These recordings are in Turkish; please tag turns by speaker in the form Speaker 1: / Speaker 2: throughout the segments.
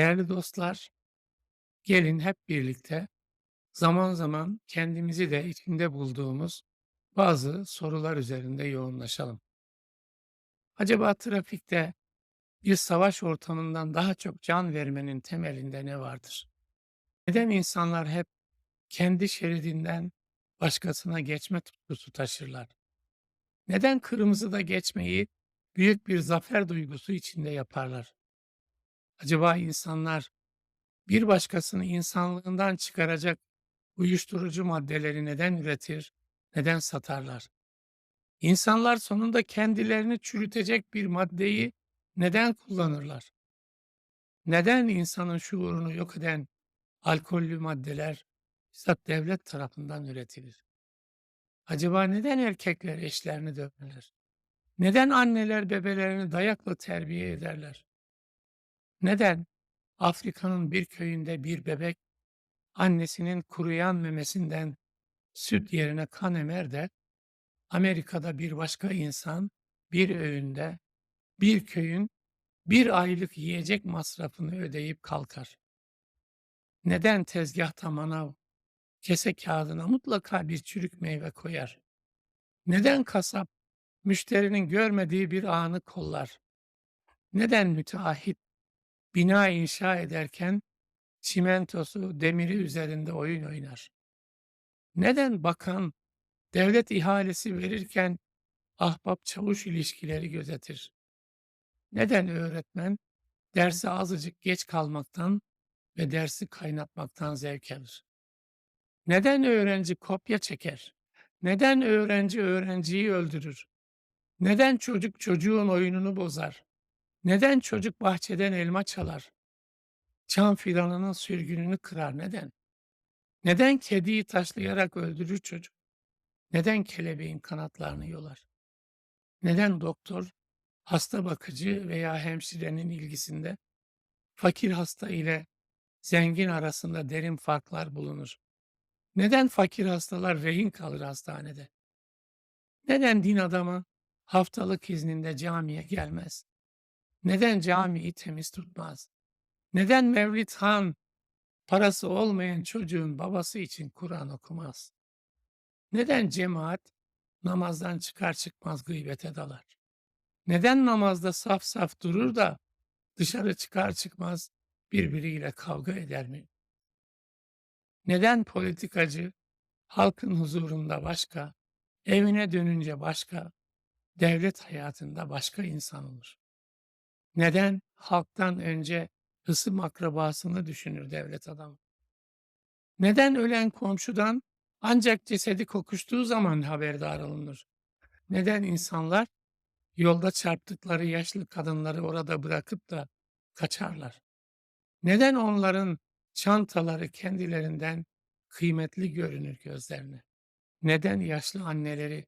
Speaker 1: Değerli dostlar, gelin hep birlikte zaman zaman kendimizi de içinde bulduğumuz bazı sorular üzerinde yoğunlaşalım. Acaba trafikte bir savaş ortamından daha çok can vermenin temelinde ne vardır? Neden insanlar hep kendi şeridinden başkasına geçme tutkusu taşırlar? Neden kırmızıda geçmeyi büyük bir zafer duygusu içinde yaparlar? Acaba insanlar bir başkasını insanlığından çıkaracak uyuşturucu maddeleri neden üretir, neden satarlar? İnsanlar sonunda kendilerini çürütecek bir maddeyi neden kullanırlar? Neden insanın şuurunu yok eden alkollü maddeler bizzat devlet tarafından üretilir? Acaba neden erkekler eşlerini döverler? Neden anneler bebelerini dayakla terbiye ederler? Neden Afrika'nın bir köyünde bir bebek annesinin kuruyan memesinden süt yerine kan emer de Amerika'da bir başka insan bir öğünde bir köyün bir aylık yiyecek masrafını ödeyip kalkar. Neden tezgahta manav kese kağıdına mutlaka bir çürük meyve koyar? Neden kasap müşterinin görmediği bir anı kollar? Neden müteahhit bina inşa ederken çimentosu, demiri üzerinde oyun oynar? Neden bakan devlet ihalesi verirken ahbap çavuş ilişkileri gözetir? Neden öğretmen derse azıcık geç kalmaktan ve dersi kaynatmaktan zevk alır? Neden öğrenci kopya çeker? Neden öğrenci öğrenciyi öldürür? Neden çocuk çocuğun oyununu bozar? Neden çocuk bahçeden elma çalar? Çam fidanının sürgününü kırar. Neden? Neden kediyi taşlayarak öldürür çocuk? Neden kelebeğin kanatlarını yolar? Neden doktor, hasta bakıcı veya hemşirenin ilgisinde fakir hasta ile zengin arasında derin farklar bulunur? Neden fakir hastalar rehin kalır hastanede? Neden din adamı haftalık izninde camiye gelmez? Neden camiyi temiz tutmaz? Neden Mevlid Han parası olmayan çocuğun babası için Kur'an okumaz? Neden cemaat namazdan çıkar çıkmaz gıybete dalar? Neden namazda saf saf durur da dışarı çıkar çıkmaz birbiriyle kavga eder mi? Neden politikacı halkın huzurunda başka, evine dönünce başka, devlet hayatında başka insan olur? Neden halktan önce hısım akrabasını düşünür devlet adamı? Neden ölen komşudan ancak cesedi kokuştuğu zaman haberdar olunur? Neden insanlar yolda çarptıkları yaşlı kadınları orada bırakıp da kaçarlar? Neden onların çantaları kendilerinden kıymetli görünür gözlerine? Neden yaşlı anneleri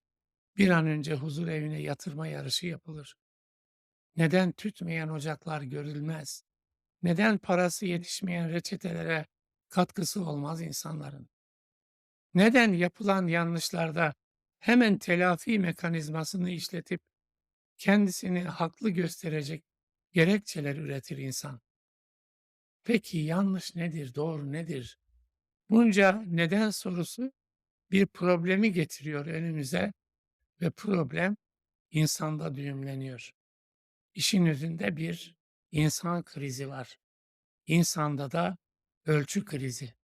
Speaker 1: bir an önce huzur evine yatırma yarışı yapılır? Neden tütmeyen ocaklar görülmez? Neden parası yetişmeyen reçetelere katkısı olmaz insanların? Neden yapılan yanlışlarda hemen telafi mekanizmasını işletip kendisini haklı gösterecek gerekçeler üretir insan? Peki yanlış nedir, doğru nedir? Bunca neden sorusu bir problemi getiriyor önümüze ve problem insanda düğümleniyor. İşin özünde bir insan krizi var. İnsanda da ölçü krizi.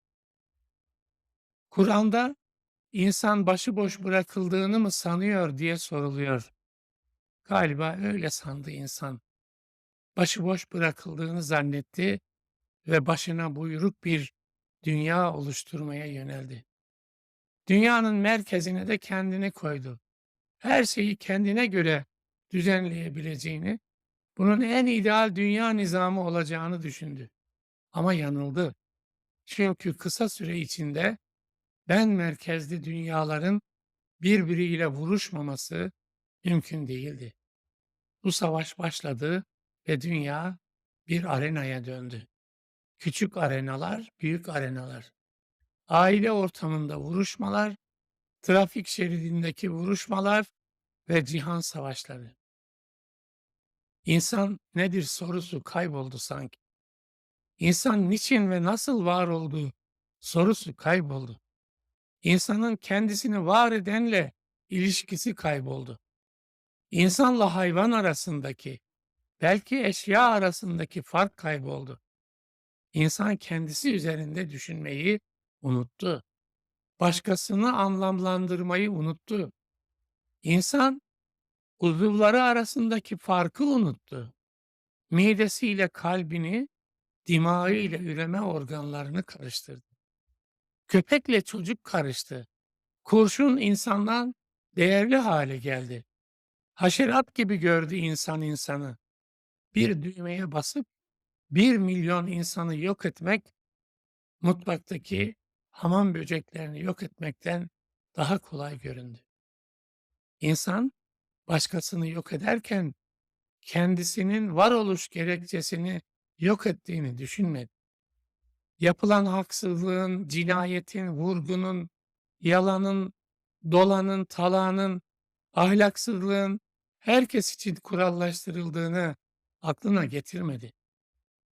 Speaker 1: Kur'an'da insan başıboş bırakıldığını mı sanıyor diye soruluyor. Galiba öyle sandı insan. Başıboş bırakıldığını zannetti ve başına buyruk bir dünya oluşturmaya yöneldi. Dünyanın merkezine de kendini koydu. Her şeyi kendine göre düzenleyebileceğini, bunun en ideal dünya nizamı olacağını düşündü. Ama yanıldı. Çünkü kısa süre içinde ben merkezli dünyaların birbiriyle vuruşmaması mümkün değildi. Bu savaş başladı ve dünya bir arenaya döndü. Küçük arenalar, büyük arenalar. Aile ortamında vuruşmalar, trafik şeridindeki vuruşmalar ve cihan savaşları. İnsan nedir sorusu kayboldu sanki. İnsan niçin ve nasıl var olduğu sorusu kayboldu. İnsanın kendisini var edenle ilişkisi kayboldu. İnsanla hayvan arasındaki, belki eşya arasındaki fark kayboldu. İnsan kendisi üzerinde düşünmeyi unuttu. Başkasını anlamlandırmayı unuttu. İnsan uzuvları arasındaki farkı unuttu. Midesiyle kalbini, dimağı ile üreme organlarını karıştırdı. Köpekle çocuk karıştı. Kurşun insandan değerli hale geldi. Haşerat gibi gördü insan insanı. Bir düğmeye basıp bir milyon insanı yok etmek, mutfaktaki hamam böceklerini yok etmekten daha kolay göründü. İnsan başkasını yok ederken kendisinin varoluş gerekçesini yok ettiğini düşünmedi. Yapılan haksızlığın, cinayetin, vurgunun, yalanın, dolanın, talanın, ahlaksızlığın herkes için kurallaştırıldığını aklına getirmedi.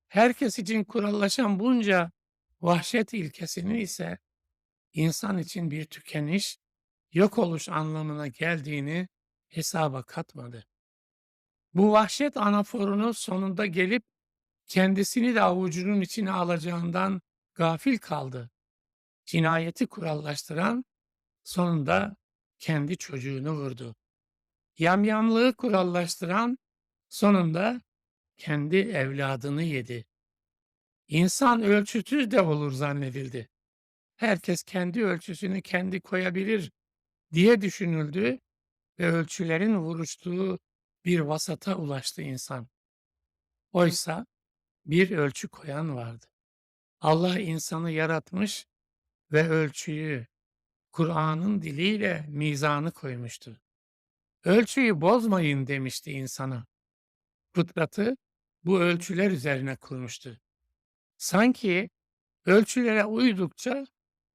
Speaker 1: Herkes için kurallaşan bunca vahşet ilkesinin ise insan için bir tükeniş, yok oluş anlamına geldiğini hesaba katmadı. Bu vahşet anaforunu sonunda gelip kendisini de avucunun içine alacağından gafil kaldı. Cinayeti kurallaştıran sonunda kendi çocuğunu vurdu. Yamyamlığı kurallaştıran sonunda kendi evladını yedi. İnsan ölçüsüz de olur zannedildi. Herkes kendi ölçüsünü kendi koyabilir diye düşünüldü ve ölçülerin vuruştuğu bir vasata ulaştı insan. Oysa bir ölçü koyan vardı. Allah insanı yaratmış ve ölçüyü Kur'an'ın diliyle mizanı koymuştu. Ölçüyü bozmayın demişti insana. Fıtratı bu ölçüler üzerine kurmuştu. Sanki ölçülere uydukça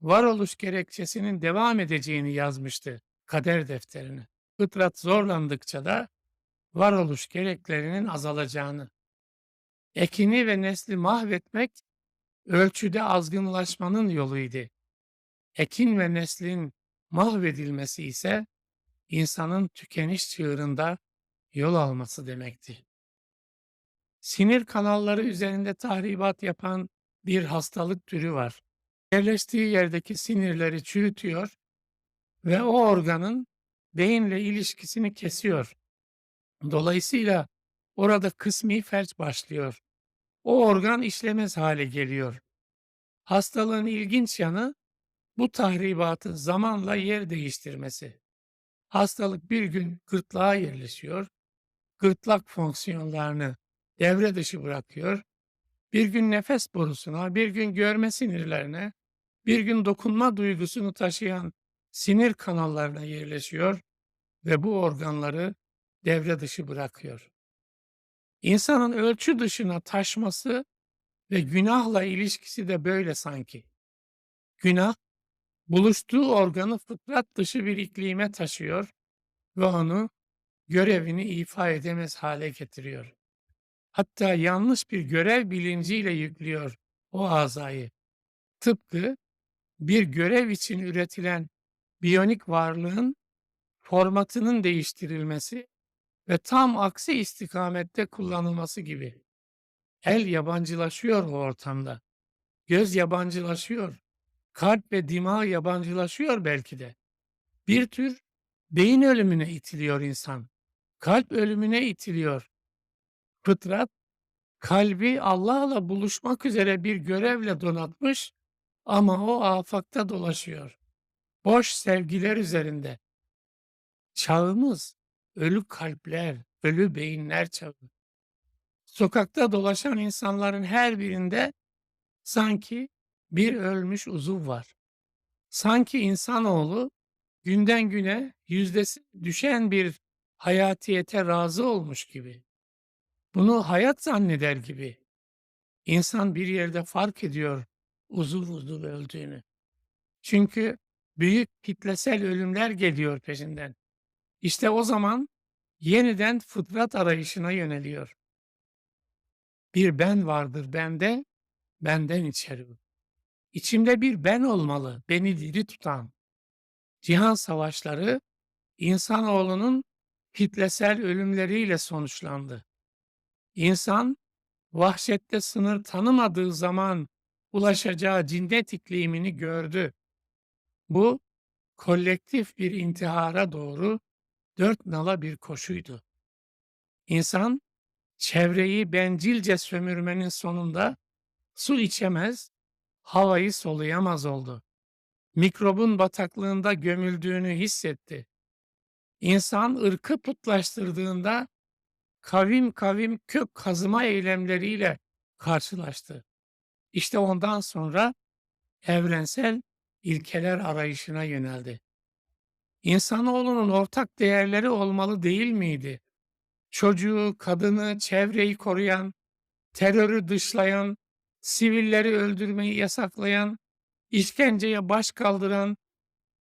Speaker 1: varoluş gerekçesinin devam edeceğini yazmıştı kader defterine. Fıtrat zorlandıkça da varoluş gereklerinin azalacağını. Ekini ve nesli mahvetmek ölçüde azgınlaşmanın yoluydu. Ekin ve neslin mahvedilmesi ise insanın tükeniş çığırında yol alması demekti. Sinir kanalları üzerinde tahribat yapan bir hastalık türü var. Yerleştiği yerdeki sinirleri çürütüyor ve o organın beyinle ilişkisini kesiyor. Dolayısıyla orada kısmi felç başlıyor. O organ işlemez hale geliyor. Hastalığın ilginç yanı bu tahribatın zamanla yer değiştirmesi. Hastalık bir gün gırtlağa yerleşiyor, gırtlak fonksiyonlarını devre dışı bırakıyor, bir gün nefes borusuna, bir gün görme sinirlerine, bir gün dokunma duygusunu taşıyan sinir kanallarına yerleşiyor ve bu organları devre dışı bırakıyor. İnsanın ölçü dışına taşması ve günahla ilişkisi de böyle sanki. Günah, buluştuğu organı fıtrat dışı bir iklime taşıyor ve onu görevini ifa edemez hale getiriyor. Hatta yanlış bir görev bilinciyle yüklüyor o azayı. Tıpkı bir görev için üretilen biyonik varlığın formatının değiştirilmesi ve tam aksi istikamette kullanılması gibi. El yabancılaşıyor o ortamda. Göz yabancılaşıyor. Kalp ve dimağ yabancılaşıyor belki de. Bir tür beyin ölümüne itiliyor insan. Kalp ölümüne itiliyor. Fıtrat kalbi Allah'la buluşmak üzere bir görevle donatmış ama o afakta dolaşıyor. Boş sevgiler üzerinde. Çağımız ölü kalpler, ölü beyinler çağı. Sokakta dolaşan insanların her birinde sanki bir ölmüş uzuv var. Sanki insanoğlu günden güne yüzdesi düşen bir hayatiyete razı olmuş gibi. Bunu hayat zanneder gibi. İnsan bir yerde fark ediyor uzuv uzuv öldüğünü. Çünkü büyük kitlesel ölümler geliyor peşinden. İşte o zaman yeniden fıtrat arayışına yöneliyor. Bir ben vardır bende benden içeri. İçimde bir ben olmalı, beni diri tutan. Cihan savaşları insanoğlunun kitlesel ölümleriyle sonuçlandı. İnsan vahşette sınır tanımadığı zaman ulaşacağı cinnet iklimini gördü. Bu kolektif bir intihara doğru dört nala bir koşuydu. İnsan çevreyi bencilce sömürmenin sonunda su içemez, havayı soluyamaz oldu. Mikrobun bataklığında gömüldüğünü hissetti. İnsan ırkı putlaştırdığında kavim kavim kök kazıma eylemleriyle karşılaştı. İşte ondan sonra evrensel ilkeler arayışına yöneldi. İnsanoğlunun ortak değerleri olmalı değil miydi? Çocuğu, kadını, çevreyi koruyan, terörü dışlayan, sivilleri öldürmeyi yasaklayan, işkenceye baş kaldıran,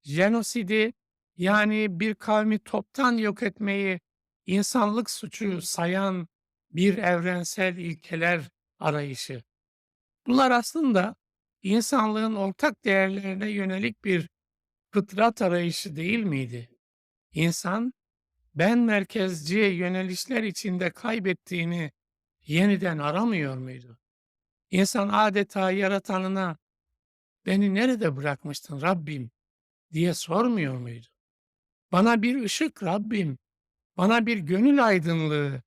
Speaker 1: jenosidi yani bir kavmi toptan yok etmeyi insanlık suçu sayan bir evrensel ilkeler arayışı. Bunlar aslında insanlığın ortak değerlerine yönelik bir fıtrat arayışı değil miydi? İnsan ben merkezci yönelişler içinde kaybettiğini yeniden aramıyor muydu? İnsan adeta yaratanına beni nerede bırakmıştın Rabbim diye sormuyor muydu? Bana bir ışık Rabbim, bana bir gönül aydınlığı,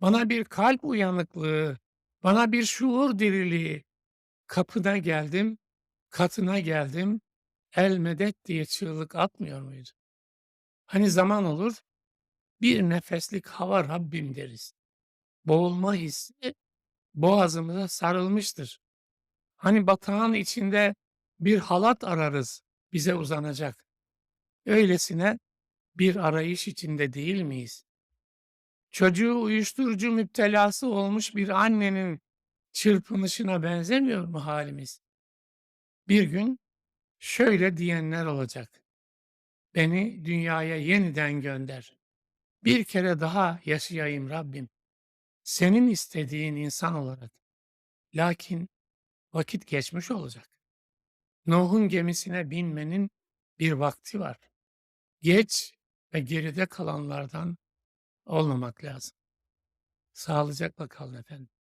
Speaker 1: bana bir kalp uyanıklığı, bana bir şuur diriliği. Kapına geldim, katına geldim, el medet diye çığlık atmıyor muydu? Hani zaman olur, bir nefeslik hava Rabbim deriz. Boğulma hissi boğazımıza sarılmıştır. Hani batağın içinde bir halat ararız bize uzanacak. Öylesine bir arayış içinde değil miyiz? Çocuğu uyuşturucu müptelası olmuş bir annenin çırpınışına benzemiyor mu halimiz? Bir gün şöyle diyenler olacak. Beni dünyaya yeniden gönder. Bir kere daha yaşayayım Rabbim. Senin istediğin insan olarak. Lakin vakit geçmiş olacak. Nuh'un gemisine binmenin bir vakti var. Geç ve geride kalanlardan olmamak lazım. Sağlıcakla kalın efendim.